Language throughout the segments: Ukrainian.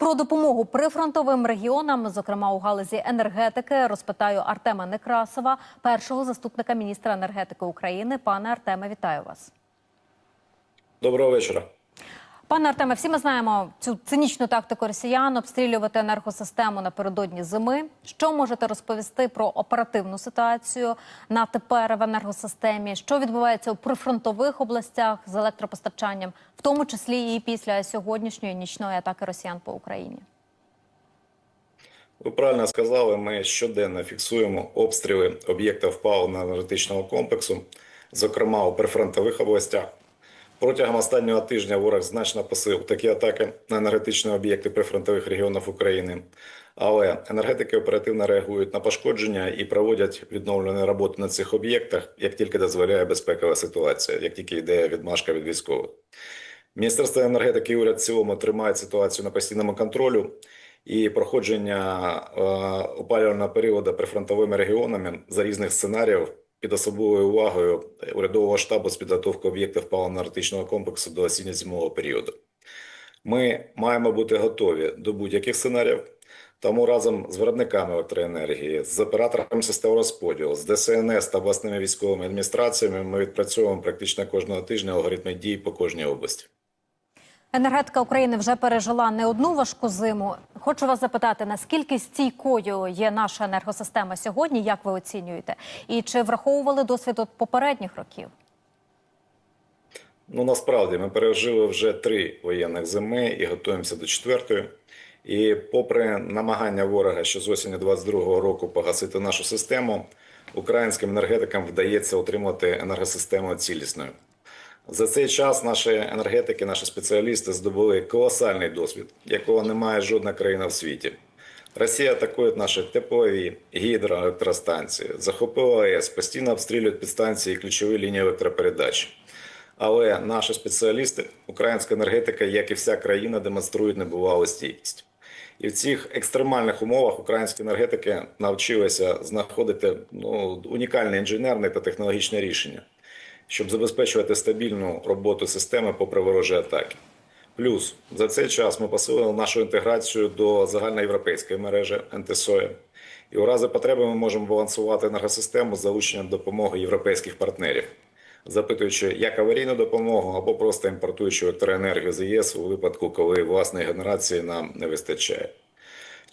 Про допомогу прифронтовим регіонам, зокрема у галузі енергетики, розпитаю Артема Некрасова, першого заступника міністра енергетики України. Пане Артеме, вітаю вас. Доброго вечора. Пане Артеме, всі ми знаємо цю цинічну тактику росіян обстрілювати енергосистему напередодні зими. Що можете розповісти про оперативну ситуацію на тепер в енергосистемі? Що відбувається у прифронтових областях з електропостачанням, в тому числі і після сьогоднішньої нічної атаки росіян по Україні? Ви правильно сказали, ми щоденно фіксуємо обстріли об'єктів паливно-енергетичного комплексу, зокрема у прифронтових областях. Протягом останнього тижня ворог значно посилив такі атаки на енергетичні об'єкти прифронтових регіонів України. Але енергетики оперативно реагують на пошкодження і проводять відновлені роботи на цих об'єктах, як тільки дозволяє безпекова ситуація, як тільки йде відмашка від військових. Міністерство енергетики і уряд в цілому тримають ситуацію на постійному контролю. І проходження е, опалювального періоду прифронтовими регіонами за різних сценаріїв під особливою увагою урядового штабу з підготовки об'єктів паливно-енергетичного комплексу до осінньо-зимового періоду. Ми маємо бути готові до будь-яких сценаріїв. Тому разом з виробниками електроенергії, з операторами систем розподілу, з ДСНС та обласними військовими адміністраціями ми відпрацьовуємо практично кожного тижня алгоритми дій по кожній області. Енергетика України вже пережила не одну важку зиму. Хочу вас запитати, наскільки стійкою є наша енергосистема сьогодні? Як ви оцінюєте? І чи враховували досвід от попередніх років? Ну насправді ми пережили вже три воєнних зими і готуємося до четвертої. І попри намагання ворога, що з осені 22-го року погасити нашу систему, українським енергетикам вдається отримати енергосистему цілісною. За цей час наші енергетики, наші спеціалісти здобули колосальний досвід, якого немає жодна країна в світі. Росія атакує наші теплові гідроелектростанції, захопила АЕС, постійно обстрілюють підстанції і ключові лінії електропередачі. Але наші спеціалісти, українська енергетика, як і вся країна, демонструють небувалу стійкість. І в цих екстремальних умовах українські енергетики навчилися знаходити ну, унікальне інженерне та технологічне рішення, щоб забезпечувати стабільну роботу системи попри ворожі атаки. Плюс за цей час ми посилили нашу інтеграцію до загальноєвропейської мережі НТСОЄ. І у разі потреби ми можемо балансувати енергосистему з залученням допомоги європейських партнерів, запитуючи як аварійну допомогу або просто імпортуючи електроенергію з ЄС у випадку, коли власної генерації нам не вистачає.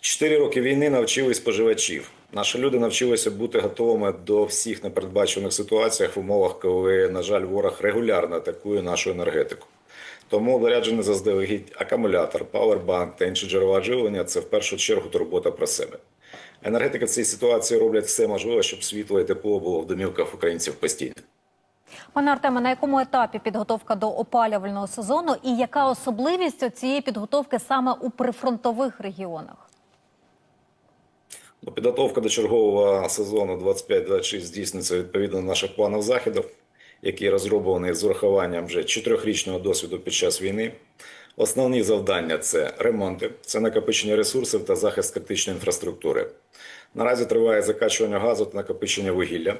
Чотири роки війни навчили споживачів. Наші люди навчилися бути готовими до всіх непередбачених ситуаціях в умовах, коли, на жаль, ворог регулярно атакує нашу енергетику. Тому заряджений заздалегідь акумулятор, павербанк та інші джерела живлення це в першу чергу турбота про себе. Енергетики в цій ситуації роблять все можливе, щоб світло і тепло було в домівках українців постійно. Пане Артеме, на якому етапі підготовка до опалювального сезону і яка особливість цієї підготовки саме у прифронтових регіонах? Ну, Підготовка до чергового сезону 25-26 здійснюється відповідно до наших планів заходів, які розроблені з урахуванням вже чотирьохрічного досвіду під час війни. Основні завдання це ремонти, це накопичення ресурсів та захист критичної інфраструктури. Наразі триває закачування газу та накопичення вугілля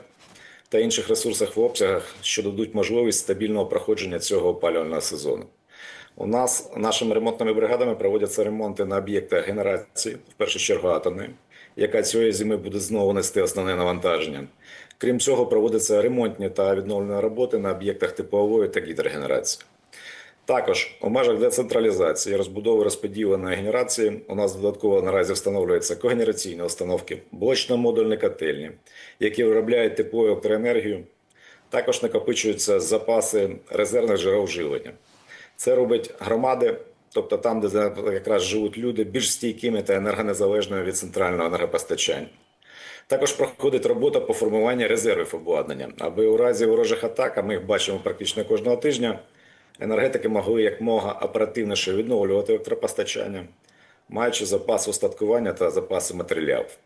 та інших ресурсів в обсягах, що дадуть можливість стабільного проходження цього опалювального сезону. У нас нашими ремонтними бригадами проводяться ремонти на об'єктах генерації, в першу чергу атомної, яка цієї зими буде знову нести основне навантаження. Крім цього, проводяться ремонтні та відновлені роботи на об'єктах теплової та гідрогенерації. Також у межах децентралізації, розбудови розподіленої генерації у нас додатково наразі встановлюються когенераційні установки, блочно-модульні котельні, які виробляють тепло електроенергію. Також накопичуються запаси резервних джерел живлення. Це робить громади, тобто там, де якраз живуть люди, більш стійкими та енергонезалежними від центрального енергопостачання. Також проходить робота по формуванню резервів обладнання, аби у разі ворожих атак, а ми їх бачимо практично кожного тижня, енергетики могли якмога оперативніше відновлювати електропостачання, маючи запас устаткування та запаси матеріалів.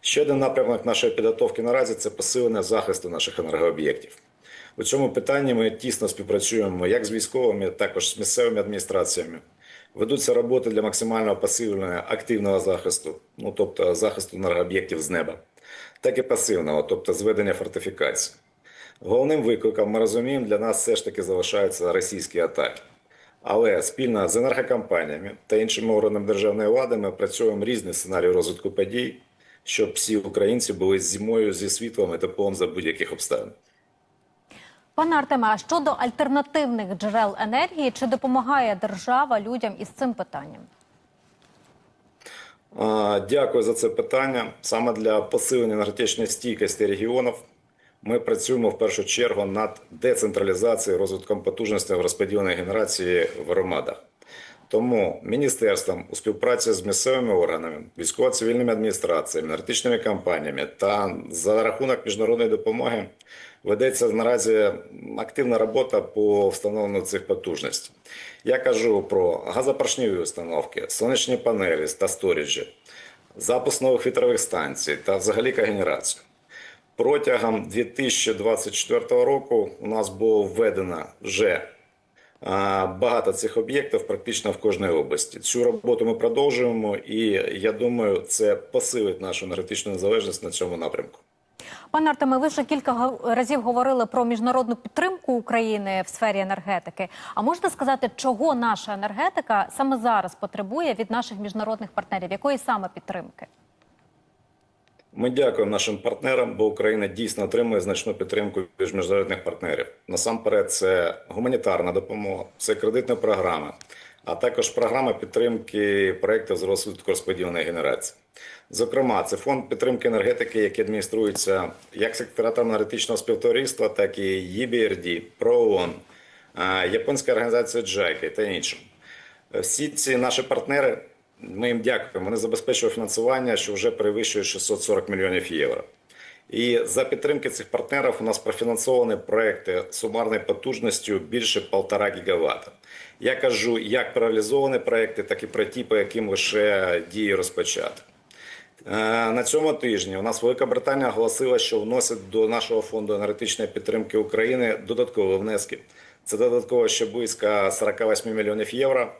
Ще один напрямок нашої підготовки наразі це посилення захисту наших енергооб'єктів. У цьому питанні ми тісно співпрацюємо як з військовими, також з місцевими адміністраціями. Ведуться роботи для максимального посилення активного захисту, ну тобто захисту енергооб'єктів з неба, так і пасивного, тобто зведення фортифікацій. Головним викликом ми розуміємо, для нас все ж таки залишаються російські атаки. Але спільно з енергокомпаніями та іншими органами державної влади ми працюємо різні сценарії розвитку подій, щоб всі українці були зимою зі світлом і теплом за будь-яких обставин. Пане Артеме, а щодо альтернативних джерел енергії, чи допомагає держава людям із цим питанням? Дякую за це питання. Саме для посилення енергетичної стійкості регіонів ми працюємо в першу чергу над децентралізацією розвитком потужностей в розподіленій генерації в громадах. Тому міністерством у співпраці з місцевими органами, військово-цивільними адміністраціями, енергетичними компаніями та за рахунок міжнародної допомоги ведеться наразі активна робота по встановленню цих потужностей. Я кажу про газопоршневі установки, сонячні панелі та сторіджі, запуск нових вітрових станцій та взагалі когенерацію. Протягом 2024 року у нас було введено вже багато цих об'єктів практично в кожній області. Цю роботу ми продовжуємо, і я думаю, це посилить нашу енергетичну незалежність на цьому напрямку. Пане Артеме, ви вже кілька разів говорили про міжнародну підтримку України в сфері енергетики. А можете сказати, чого наша енергетика саме зараз потребує від наших міжнародних партнерів? Якої саме підтримки? Ми дякуємо нашим партнерам, бо Україна дійсно отримує значну підтримку від міжнародних партнерів. Насамперед, це гуманітарна допомога, це кредитна програма, а також програма підтримки проєктів з розвитку розподіленої генерації. Зокрема, це фонд підтримки енергетики, який адмініструється як секретарем енергетичного співтовариства, так і ЄБРД, ПРООН, японська організація JICA та іншим. Всі ці наші партнери, ми їм дякуємо. Вони забезпечують фінансування, що вже перевищує 640 мільйонів євро. І за підтримки цих партнерів у нас профінансовані проекти сумарною потужністю більше 1,5 гігавата. Я кажу як про реалізовані проекти, так і про ті, по яким лише дії розпочати. Е, На цьому тижні у нас Велика Британія оголосила, що вносить до нашого фонду енергетичної підтримки України додаткові внески. Це додатково ще близько 48 мільйонів євро.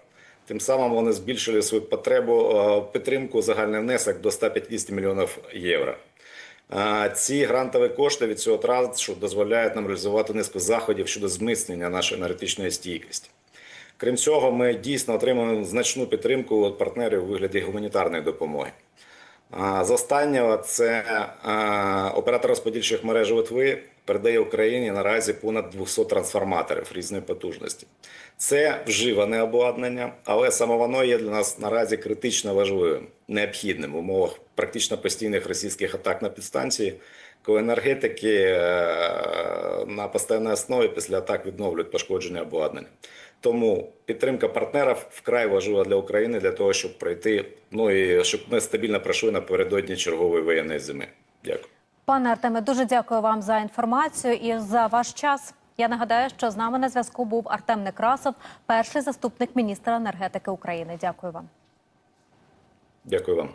Тим самим вони збільшили свою потребу е, підтримку загальний внесок до 150 мільйонів євро. Е, Ці грантові кошти від цього траншу дозволяють нам реалізувати низку заходів щодо зміцнення нашої енергетичної стійкості. Крім цього, ми дійсно отримуємо значну підтримку від партнерів у вигляді гуманітарної допомоги. З останнього це оператор розподільчих мереж Литви передає Україні наразі понад 200 трансформаторів різної потужності. Це вживане обладнання, але саме воно є для нас наразі критично важливим, необхідним в умовах практично постійних російських атак на підстанції, коли енергетики е, на постійній основі після атак відновлюють пошкодження обладнання. Тому підтримка партнерів вкрай важлива для України для того, щоб пройти, ну і щоб ми стабільно пройшли напередодні чергової воєнної зими. Дякую. Пане Артеме, дуже дякую вам за інформацію і за ваш час. Я нагадаю, що з нами на зв'язку був Артем Некрасов, перший заступник міністра енергетики України. Дякую вам. Дякую вам.